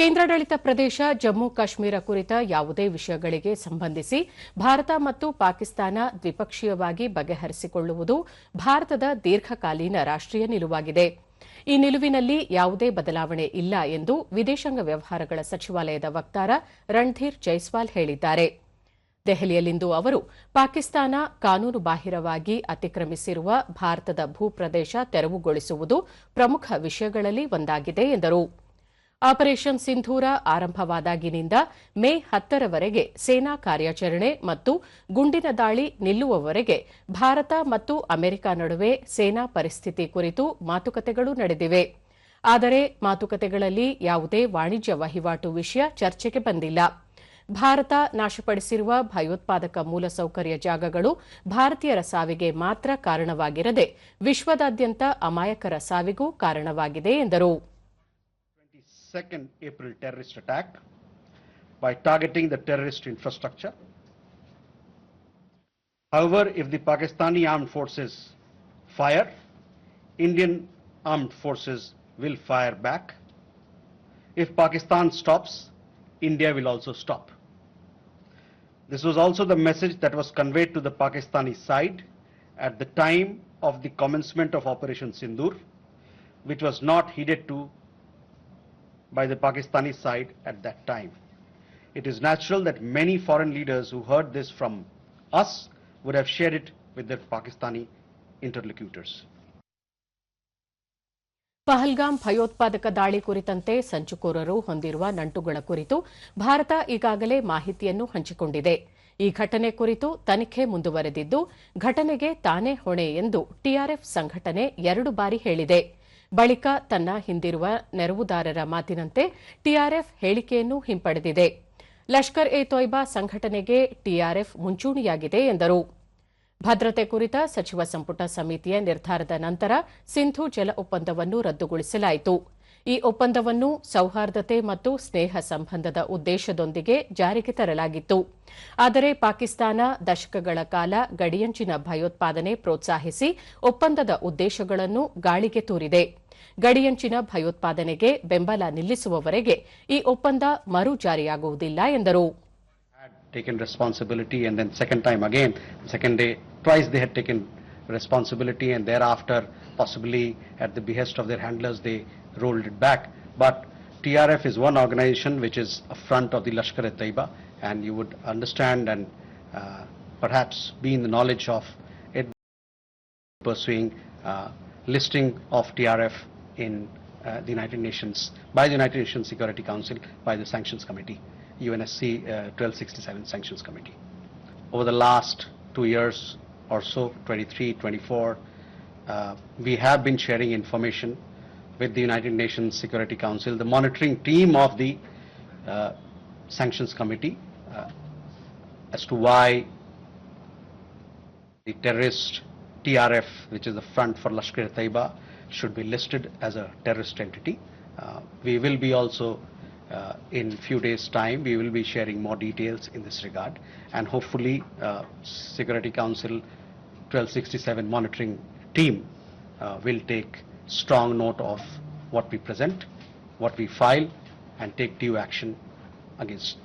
ಕೇಂದ್ರಾಡಳಿತ ಪ್ರದೇಶ ಜಮ್ಮು ಕಾಶ್ಮೀರ ಕುರಿತ ಯಾವುದೇ ವಿಷಯಗಳಿಗೆ ಸಂಬಂಧಿಸಿ ಭಾರತ ಮತ್ತು ಪಾಕಿಸ್ತಾನ ದ್ವಿಪಕ್ಷೀಯವಾಗಿ ಬಗೆಹರಿಸಿಕೊಳ್ಳುವುದು ಭಾರತದ ದೀರ್ಘಕಾಲೀನ ರಾಷ್ಟೀಯ ನಿಲುವಾಗಿದೆ. ಈ ನಿಲುವಿನಲ್ಲಿ ಯಾವುದೇ ಬದಲಾವಣೆ ಇಲ್ಲ ಎಂದು ವಿದೇಶಾಂಗ ವ್ಯವಹಾರಗಳ ಸಚಿವಾಲಯದ ವಕ್ತಾರ ರಣಧೀರ್ ಜೈಸ್ವಾಲ್ ಹೇಳಿದ್ದಾರೆ. ದೆಹಲಿಯಲ್ಲಿಂದು ಅವರು ಪಾಕಿಸ್ತಾನ ಕಾನೂನುಬಾಹಿರವಾಗಿ ಅತಿಕ್ರಮಿಸಿರುವ ಭಾರತದ ಭೂಪ್ರದೇಶ ತೆರವುಗೊಳಿಸುವುದು ಪ್ರಮುಖ ವಿಷಯಗಳಲ್ಲಿ ಒಂದಾಗಿದೆ ಎಂದರು. ಆಪರೇಷನ್ ಸಿಂಧೂರ ಆರಂಭವಾದಾಗಿನಿಂದ ಮೇ ಹತ್ತರವರೆಗೆ ಸೇನಾ ಕಾರ್ಯಾಚರಣೆ ಮತ್ತು ಗುಂಡಿನ ದಾಳಿ ನಿಲ್ಲುವವರೆಗೆ ಭಾರತ ಮತ್ತು ಅಮೆರಿಕ ನಡುವೆ ಸೇನಾ ಪರಿಸ್ಥಿತಿ ಕುರಿತು ಮಾತುಕತೆಗಳು ನಡೆದಿವೆ. ಆದರೆ ಮಾತುಕತೆಗಳಲ್ಲಿ ಯಾವುದೇ ವಾಣಿಜ್ಯ ವಹಿವಾಟು ವಿಷಯ ಚರ್ಚೆಗೆ ಬಂದಿಲ್ಲ. ಭಾರತ ನಾಶಪಡಿಸಿರುವ ಭಯೋತ್ಪಾದಕ ಮೂಲಸೌಕರ್ಯ ಜಾಗಗಳು ಭಾರತೀಯರ ಸಾವಿಗೆ ಮಾತ್ರ ಕಾರಣವಾಗಿರದೆ ವಿಶ್ವದಾದ್ಯಂತ ಅಮಾಯಕರ ಸಾವಿಗೂ ಕಾರಣವಾಗಿದೆ ಎಂದರು. 22nd April terrorist attack by targeting the terrorist infrastructure. However, if the Pakistani armed forces fire, Indian armed forces will fire back. If Pakistan stops, India will also stop. This was also the message that was conveyed to the Pakistani side at the time of the commencement of Operation Sindoor, which was not heeded to by the Pakistani side at that time. It is natural that many foreign leaders who heard this from us would have shared it with their Pakistani interlocutors. Pahalgam ಭಯೋತ್ಪಾದಕ ದಾಳಿ ಕುರಿತಂತೆ ಸಂಚುಕೋರರು ಹೊಂದಿರುವ ನಂಟುಗಳ ಕುರಿತು ಭಾರತ ಈಗಾಗಲೇ ಮಾಹಿತಿಯನ್ನು ಹಂಚಿಕೊಂಡಿದೆ ಈ ಘಟನೆ ಕುರಿತು ತನಿಖೆ ಮುಂದುವರೆದಿದ್ದು ಘಟನೆಗೆ ತಾನೇ ಹೊಣೆ ಎಂದು ಟಿಆರ್ಎಫ್ ಸಂಘಟನೆ ಎರಡು ಬಾರಿ ಹೇಳಿದೆ ಬಳಿಕ ತನ್ನ ಹಿಂದಿರುವ ನೆರವುದಾರರ ಮಾತಿನಂತೆ ಟಿಆರ್ಎಫ್ ಹೇಳಿಕೆಯನ್ನು ಹಿಂಪಡೆದಿದೆ. ಲಷ್ಕರ್ ಎ ತೊಯ್ಬಾ ಸಂಘಟನೆಗೆ ಟಿಆರ್ಎಫ್ ಮುಂಚೂಣಿಯಾಗಿದೆ ಎಂದರು. ಭದ್ರತೆ ಕುರಿತ ಸಚಿವ ಸಂಪುಟ ಸಮಿತಿಯ ನಿರ್ಧಾರದ ನಂತರ ಸಿಂಧು ಜಲ ಒಪ್ಪಂದವನ್ನು ರದ್ದುಗೊಳಿಸಲಾಯಿತು. ಈ ಒಪ್ಪಂದವನ್ನು ಸೌಹಾರ್ದತೆ ಮತ್ತು ಸ್ನೇಹ ಸಂಬಂಧದ ಉದ್ದೇಶದೊಂದಿಗೆ ಜಾರಿಗೆ ತರಲಾಗಿತ್ತು. ಆದರೆ ಪಾಕಿಸ್ತಾನ ದಶಕಗಳ ಕಾಲ ಗಡಿಯಂಚಿನ ಭಯೋತ್ಪಾದನೆ ಪ್ರೋತ್ಸಾಹಿಸಿ ಒಪ್ಪಂದದ ಉದ್ದೇಶಗಳನ್ನು ಗಾಳಿಗೆ ತೂರಿದೆ. ಗಡಿಯಂಚಿನ ಭಯೋತ್ಪಾದನೆಗೆ ಬೆಂಬಲ ನಿಲ್ಲಿಸುವವರೆಗೆ ಈ ಒಪ್ಪಂದ ಮರು ಜಾರಿಯಾಗುವುದಿಲ್ಲ ಎಂದರು. Responsibility and thereafter possibly at the behest of their handlers they rolled it back. But TRF is one organization which is a front of the Lashkar-e-Taiba and you would understand and uh, perhaps be in the knowledge of it pursuing uh, listing of TRF in uh, the United Nations, by the United Nations Security Council, by the Sanctions Committee, UNSC uh, 1267 Sanctions Committee. Over the last two years or so, 23, 24, uh, we have been sharing information with the United Nations Security Council, the monitoring team of the uh, Sanctions Committee, uh, as to why the terrorist TRF, which is the front for Lashkar-e-Taiba, should be listed as a terrorist entity. Uh, we will be also, uh, in few days' time, we will be sharing more details in this regard, and hopefully, uh, Security Council 1267 monitoring team uh, will take strong note of what we present, what we file, and take due action against